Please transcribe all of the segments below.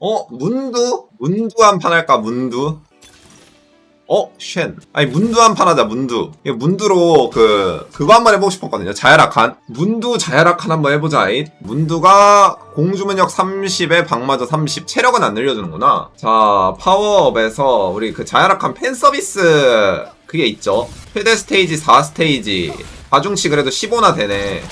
어? 문두? 문두 한 판 할까 문두? 어? 쉔 아니 문두 한 판 하자 문두 이거 문두로 그 그거 한 번 해보고 싶었거든요 자야락한 문두 자야락한 한번 해보자 이 문두가 공주문역 30에 방마저 30 체력은 안 늘려주는구나 자 파워업에서 우리 그 자야락한 팬서비스 그게 있죠 최대 스테이지 4 스테이지 가중치 그래도 15나 되네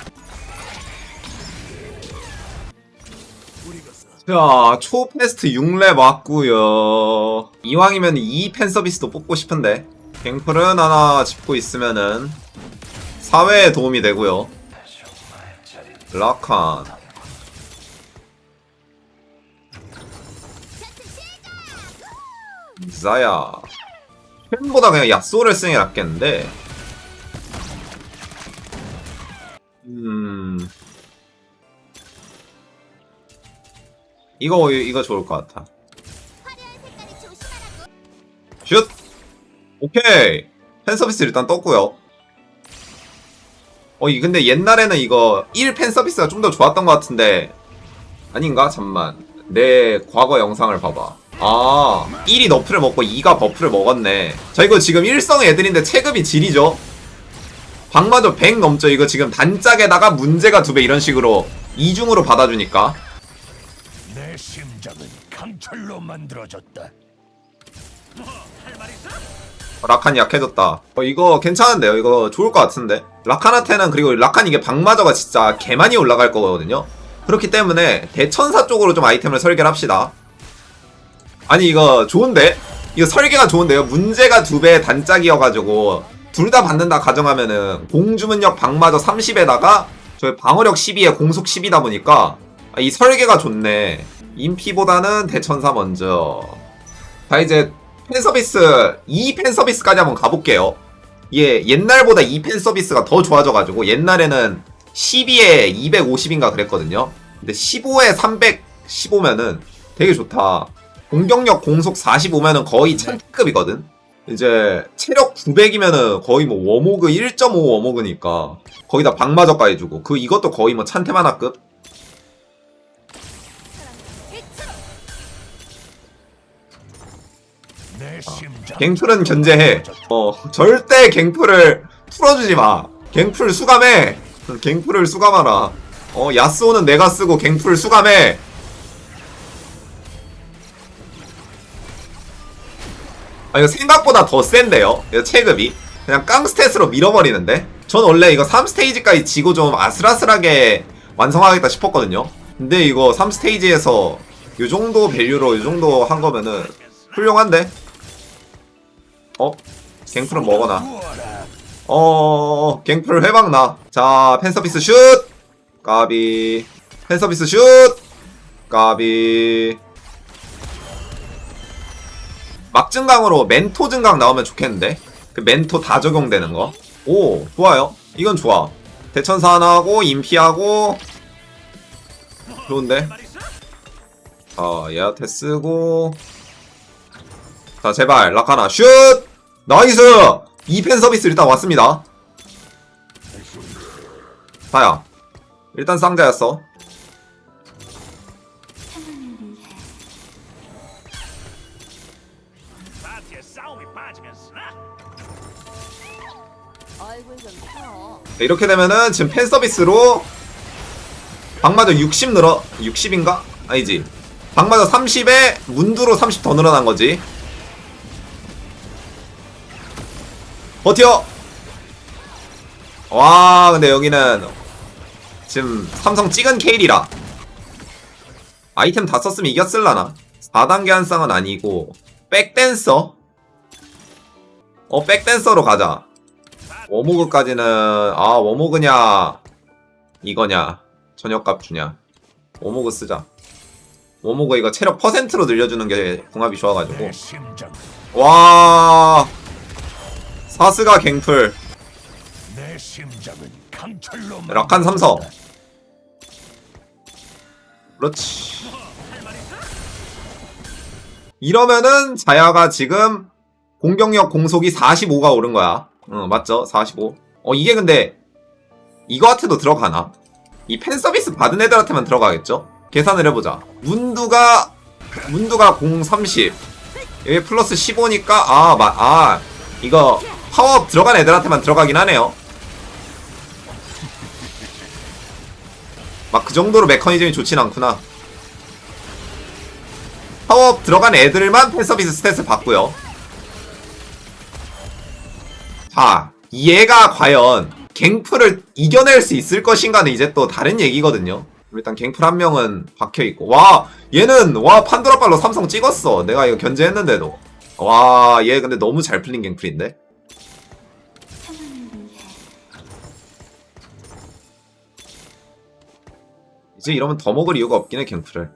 자, 초페스트 6렙 왔구요. 이왕이면 2팬 서비스도 뽑고 싶은데. 갱플은 하나 짚고 있으면은 사회에 도움이 되고요. 라칸. 자야. 팬보다 그냥 야쏘를 쓰는 게 낫겠는데. 이거 이거 좋을 것 같아. 슛. 오케이. 팬 서비스 일단 떴고요. 어, 이 근데 옛날에는 이거 1팬 서비스가 좀 더 좋았던 것 같은데 아닌가? 잠만. 내 과거 영상을 봐봐. 아, 1이 너프를 먹고 2가 버프를 먹었네. 자, 이거 지금 1성 애들인데 체급이 질이죠? 방마저 100 넘죠? 이거 지금 단짝에다가 문제가 두 배 이런 식으로 이중으로 받아주니까. 강철로 만들어졌다. 라칸이 약해졌다. 어, 이거 괜찮은데요? 이거 좋을 것 같은데? 라칸한테는 그리고 라칸 이게 방마저가 진짜 개 많이 올라갈 거거든요? 그렇기 때문에 대천사 쪽으로 좀 아이템을 설계를 합시다. 아니 이거 좋은데? 이거 설계가 좋은데요? 문제가 두 배 단짝이어가지고 둘 다 받는다 가정하면은 공주문력 방마저 30에다가 저희 방어력 12에 공속 10이다 보니까 아, 이 설계가 좋네. 인피보다는 대천사 먼저. 자 이제 팬 서비스 2팬 서비스까지 한번 가볼게요. 예, 옛날보다 2팬 서비스가 더 좋아져가지고 옛날에는 12에 250인가 그랬거든요. 근데 15에 315면은 되게 좋다. 공격력 공속 45면은 거의 천급이거든. 이제 체력 900이면은 거의 뭐 워모그 1.5 워모그니까 거기다 방마저까지 주고 그 이것도 거의 뭐 찬템 하나급. 갱플은 견제해. 어, 절대 갱플을 풀어주지 마. 갱플 수감해. 갱플을 수감하라. 어, 야스오는 내가 쓰고 갱플 수감해. 아, 이거 생각보다 더 센데요? 이거 체급이. 그냥 깡스탯으로 밀어버리는데? 전 원래 이거 3스테이지까지 지고 좀 아슬아슬하게 완성하겠다 싶었거든요? 근데 이거 3스테이지에서 요 정도 밸류로 요 정도 한 거면은 훌륭한데? 어? 갱플은 먹어놔. 어, 갱플 회방 나. 자, 팬서비스 슛! 까비. 팬서비스 슛! 까비. 막 증강으로 멘토 증강 나오면 좋겠는데? 그 멘토 다 적용되는 거. 오, 좋아요. 이건 좋아. 대천사 하나 하고, 인피하고. 좋은데? 자, 얘한테 쓰고. 자, 제발, 라카나, 슛! 나이스! 2펜 서비스 일단 왔습니다. 다야. 일단 쌍자였어. 자, 이렇게 되면은 지금 팬 서비스로 방마저 60 늘어 60인가? 아니지. 방마저 30에 문두로 30 더 늘어난 거지. 버텨. 와, 근데 여기는 지금 삼성 찍은 케일이라 아이템 다 썼으면 이겼을라나? 4단계 한 쌍은 아니고 백댄서? 어, 백댄서로 가자. 워모그까지는 아 워모그냐 이거냐 저녁값 주냐 워모그 쓰자 워모그 이거 체력 퍼센트로 늘려주는 게 궁합이 좋아가지고. 와 사스가 갱플. 내 심장은 강철로 락한 삼성. 그렇지. 이러면은 자야가 지금 공격력 공속이 45가 오른 거야. 응 맞죠? 45어 이게 근데 이거한테도 들어가나? 이 팬 서비스 받은 애들한테만 들어가겠죠? 계산을 해보자. 문두가 문두가 공 30. 여기 플러스 15니까 아, 마, 아 이거 파워업 들어간 애들한테만 들어가긴 하네요. 막 그 정도로 메커니즘이 좋진 않구나. 파워업 들어간 애들만 팬서비스 스탯을 받고요. 자, 얘가 과연 갱프를 이겨낼 수 있을 것인가는 이제 또 다른 얘기거든요. 일단 갱플 한 명은 박혀있고. 와, 얘는, 와, 판도라 발로 삼성 찍었어. 내가 이거 견제했는데도. 와, 얘 근데 너무 잘 풀린 갱플인데? 이제 이러면 더 먹을 이유가 없긴 해, 갱플을.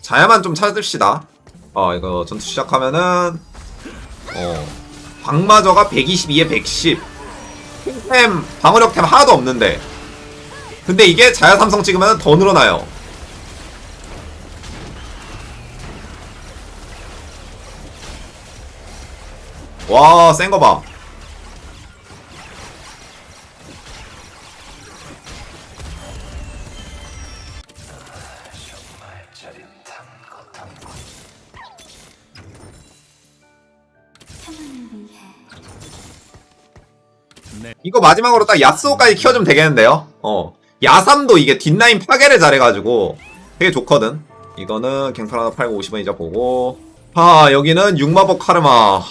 자야만 좀 찾읍시다. 어, 이거 전투 시작하면은, 어, 방마저가 122에 110. 템, 방어력템 하나도 없는데. 근데 이게 자야 삼성 찍으면 더 늘어나요. 와, 센 거 봐. 마지막으로 딱 야스오까지 키워주면 되겠는데요? 어. 야삼도 이게 뒷라인 파괴를 잘해가지고 되게 좋거든. 이거는 갱플 하나 팔고 50원 이자 보고. 아, 여기는 육마법 카르마.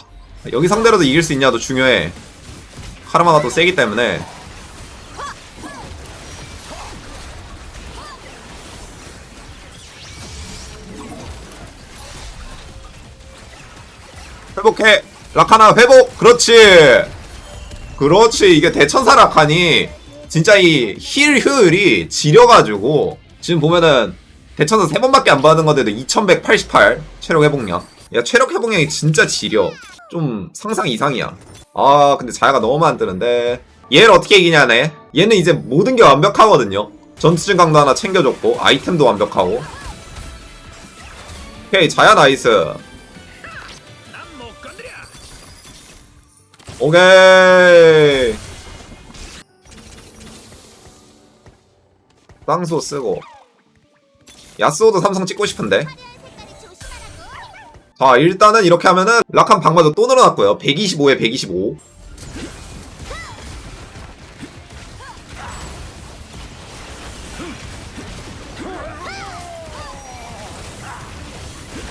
여기 상대로도 이길 수 있냐도 중요해. 카르마가 또 세기 때문에. 회복해! 라카나 회복! 그렇지! 그렇지 이게 대천사 라칸이 진짜 이 힐 효율이 지려가지고 지금 보면은 대천사 3번밖에 안 받은 건데도 2188 체력 회복량 야 체력 회복량이 진짜 지려. 좀 상상 이상이야. 아 근데 자야가 너무 많 뜨는데. 얘를 어떻게 이기냐네. 얘는 이제 모든 게 완벽하거든요. 전투 증 강도 하나 챙겨줬고 아이템도 완벽하고. 오케이 자야 나이스 오케이. 땅소 쓰고. 야스오도 삼성 찍고 싶은데. 자, 일단은 이렇게 하면은 락한 방마도 또 늘어났고요. 125에 125.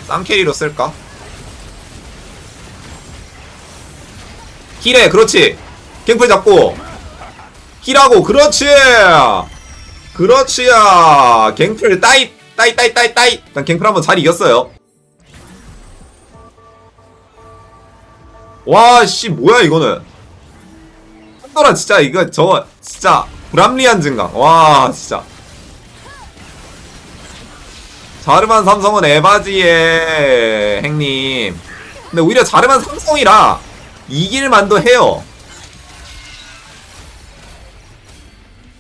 쌍캐리로 쓸까? 힐해 그렇지. 갱플 잡고. 힐하고 그렇지! 그렇지야. 갱플 따이 따이 따이 따이 따이. 일단 갱플 한번 잘 이겼어요. 와씨 뭐야 이거는. 한도라 진짜 이거 저거 진짜 불합리한 증강. 와 진짜. 자르만 삼성은 에바지의 행님. 근데 오히려 자르만 삼성이라 이길만도 해요.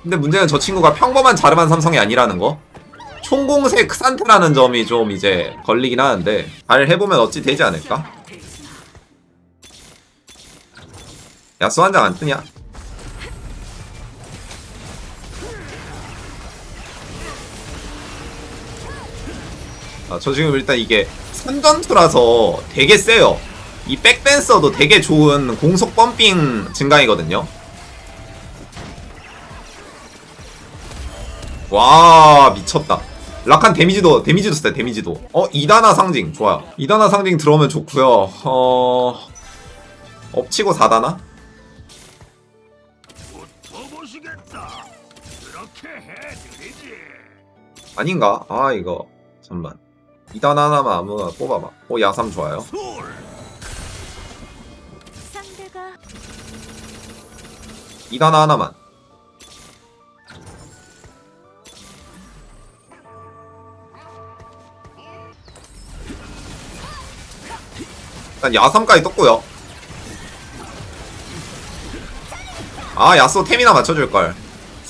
근데 문제는 저 친구가 평범한 자르만 삼성이 아니라는 거. 총공세 크산테라는 점이 좀 이제 걸리긴 하는데 잘 해보면 어찌 되지 않을까? 야수 한 장 안 뜨냐? 아, 저 지금 일단 이게 선전투라서 되게 세요. 이 백댄서도 되게 좋은 공속 펌핑 증강이거든요. 와 미쳤다. 락한 데미지도 데미지도 세 데미지도. 어 이다나 상징 좋아요. 이다나 상징 들어오면 좋고요. 어 엎치고 4다나? 붙어보시겠다. 그렇게 해드리지. 아닌가? 아 이거 잠만. 이다나 하나만 아무나 뽑아봐. 어 야삼 좋아요. 술. 상대가 이다나 하나만. 일단 야삼까지 떴고요. 아 야쏘 템이나 맞춰줄걸.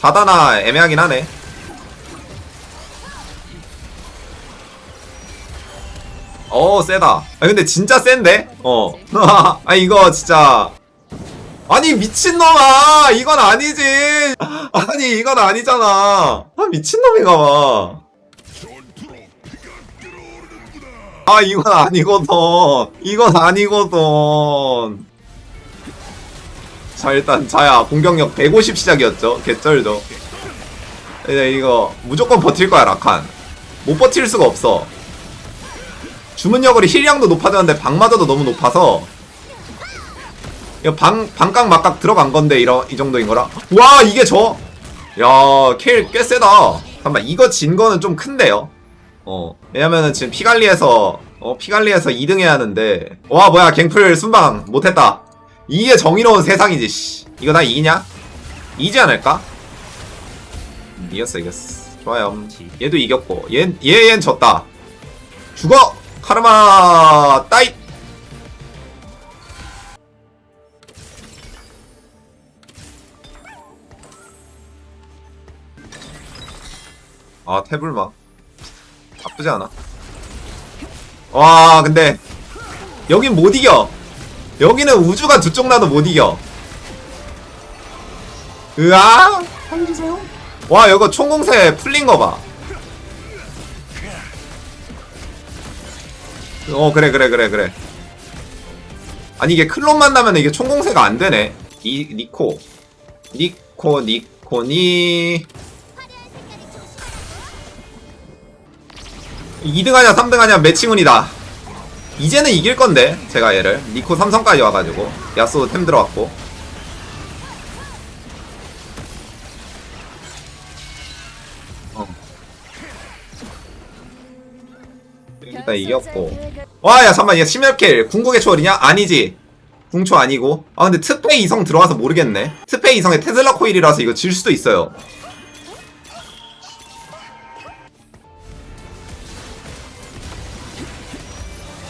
4다나 애매하긴 하네. 어 세다. 아 근데 진짜 센데? 어. 아 이거 진짜. 아니 미친놈아! 이건 아니지! 아니 이건 아니잖아. 아 미친놈인가 봐 아 이건 아니거든. 이건 아니거든. 자 일단 자야. 공격력 150 시작이었죠? 개쩔죠? 이제 이거 무조건 버틸 거야 라칸. 못 버틸 수가 없어 주문력으로 힐량도 높아졌는데 방마저도 너무 높아서 이거 방, 방각 막각 들어간 건데 이러, 이 정도인 거라 와 이게 저 야, 켈꽤 세다. 잠깐만, 이거 진 거는 좀 큰데요? 어. 왜냐면은 지금 피갈리에서, 어, 피갈리에서 2등 해야 하는데. 와, 뭐야, 갱플 순방 못했다. 이게 정의로운 세상이지, 씨. 이거 나 이기냐? 이기지 않을까? 음, 이겼어, 이겼어. 좋아요. 얘도 이겼고. 얘, 얘, 얜 졌다. 죽어! 카르마, 따잇! 아 태블마 나쁘지 않아. 와 근데 여긴 못 이겨. 여기는 우주가 두 쪽 나도 못 이겨. 으아! 살려주세요. 와 이거 총공세 풀린 거봐 어 그래 그래 그래 그래. 아니 이게 클론 만나면 이게 총공세가 안 되네. 이 니코. 니코 니코니. 2등 하냐 3등 하냐 매칭운이다. 이제는 이길 건데 제가 얘를. 니코 삼성까지 와가지고. 야스오 템 들어왔고. 어. 일단 이겼고 와야 잠깐만 얘 심혈킬 궁극의 초월이냐? 아니지 궁초 아니고 아 근데 특페 이성 들어와서 모르겠네 특페 이성의 테슬라 코일이라서 이거 질 수도 있어요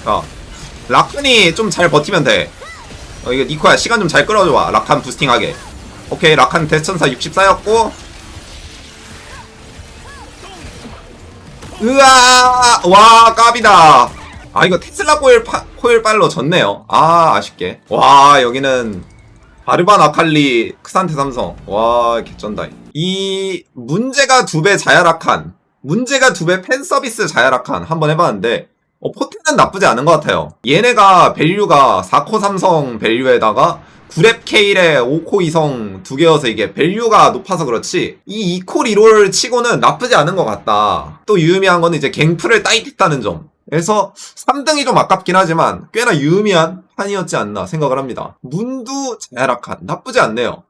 자, 라칸이 좀 잘 버티면 돼. 어, 이거 니코야, 시간 좀 잘 끌어줘봐. 라칸 부스팅하게. 오케이, 라칸 대천사 60 쌓였고. 으아! 와, 까비다. 아, 이거 테슬라 코일, 파, 코일 빨로 졌네요. 아, 아쉽게. 와, 여기는 바르반 아칼리 크산테 삼성. 와, 개쩐다. 이 문제가 두 배 자야라칸. 문제가 두 배 팬 서비스 자야라칸 한번 해봤는데 어, 포트는 나쁘지 않은 것 같아요. 얘네가 밸류가 4코 삼성 밸류에다가 9렙 케일에 5코 이성 두 개여서 이게 밸류가 높아서 그렇지 이 2코 리롤 치고는 나쁘지 않은 것 같다. 또 유의미한 거는 이제 갱플을 따이tis다는 점. 그래서 3등이 좀 아깝긴 하지만 꽤나 유의미한 판이었지 않나 생각을 합니다. 문두 자야락한 나쁘지 않네요.